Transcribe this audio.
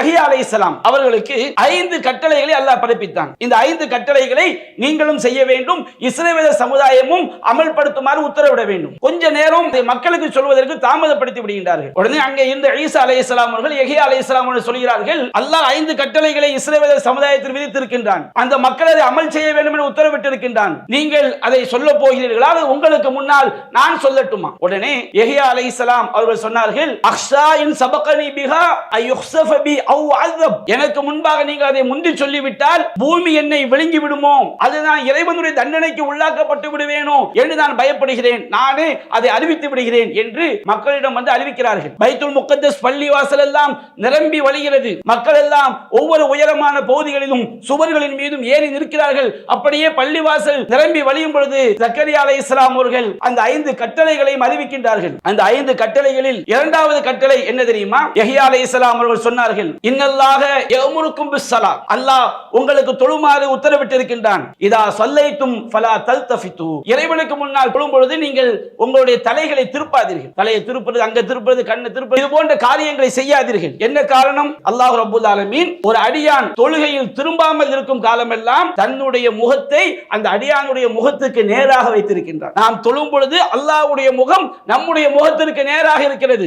எஹியா அலை இஸ்லாம் அவர்களுக்கு ஐந்து கட்டளைகளை அல்லாஹ் பிறப்பித்தான். இந்த ஐந்து கட்டளைகளை நீங்களும் செய்ய வேண்டும் இஸ்ரேல் சமுதாயமும் அமல்படுத்துமாறு உத்தரவிட வேண்டும். கொஞ்ச நேரம் மக்களுக்கு சொல்வதற்கு தாமதப்படுத்தி விடுகின்றார்கள். உடனே அங்கே இருந்த ஈசா அலைஹிஸ்ஸலாம் அவர்கள் எஹியா அலை இஸ்லாம் அவர்கள் சொல்கிறார்கள் அல்லாஹ் ஐந்து கட்டளைகளை இஸ்ரேவேத சமுதாயத்தில் விதித்திருக்கின்றான். அந்த மக்கள் அதை அமல் செய்ய வேண்டும் என உத்தரவிட்டிருக்கின்றான். நீங்கள் அதை சொல்ல போகிறீர்களா? அது உங்களுக்கு முன்னால் நான் சொல்லட்டுமா? உடனே எஹியா அலை இஸ்லாம் அவர்கள் சொன்னார்கள் அக்ஷா இன் சபகனி பிஹா அயுக்ஸஃப பி அவ் எனக்கு முன்பாக நீங்கள் அதை முந்தி சொல்லிவிட்டால் பூமி என்னை விழுங்கி விடுமோ? அதுதான் இறைவனுடைய தண்டனைக்கு உள்ளாக்கப்பட்டு விடுவேனோ என்று நான் பயப்படுகிறேன். நானே அதை அறிவித்து விடுகிறேன் என்று மக்களிடம் வந்து அறிவிக்கிறார்கள். பைத்துல் முக்கத்தஸ் பள்ளி வாசல் எல்லாம் நிரம்பி வழிகிறது. மக்கள் எல்லாம் ஒவ்வொரு உயரமான பகுதிகளிலும் சுவர்களின் மீதும் ஏறி நிற்கிறார்கள். அப்படியே பள்ளிவாசல் நிரம்பி வழியும் பொழுது சக்கரியா அலை இஸ்லாம் அவர்கள் அந்த ஐந்து கட்டளைகளையும் அறிவிக்கின்றார்கள். அந்த ஐந்து கட்டளைகளில் இரண்டாவது கட்டளை என்ன தெரியுமா? எஹியா அலை இஸ்லாம் அவர்கள் சொன்னார்கள். இன்னல்லாக எமுருக்கும் பிஸ்ஸலா அல்லாஹ் உங்களுக்கு தொழுமாறு உத்தரவிட்டிருக்கின்றான். இதா சல்லைத்தும் ஃபலா தல்தஃபித்து. இறைவனுக்கு முன்னால் தொழும் பொழுது நீங்கள் உங்களுடைய தலைகளை திருப்பாதீர்கள். தலையை திருப்புறது அங்க திருப்புறது கண்ணை திருப்புறது இது போன்ற காரியங்களை செய்யாதீர்கள். என்ன காரணம்? அல்லாஹ் ரப்பல் ஆலமீன் ஒரு அடியான் தொழுகையில் திரும்பாமல் இருக்கும் காலமெல்லாம் தன்னுடைய முகத்தை அந்த அடியானுடைய முகத்துக்கு நேராக வைத்திருக்கின்றார் நாம் தொழும் பொழுது அல்லாஹ்வுடைய முகம் நம்முடைய முகத்திற்கு நேராக இருக்கிறது.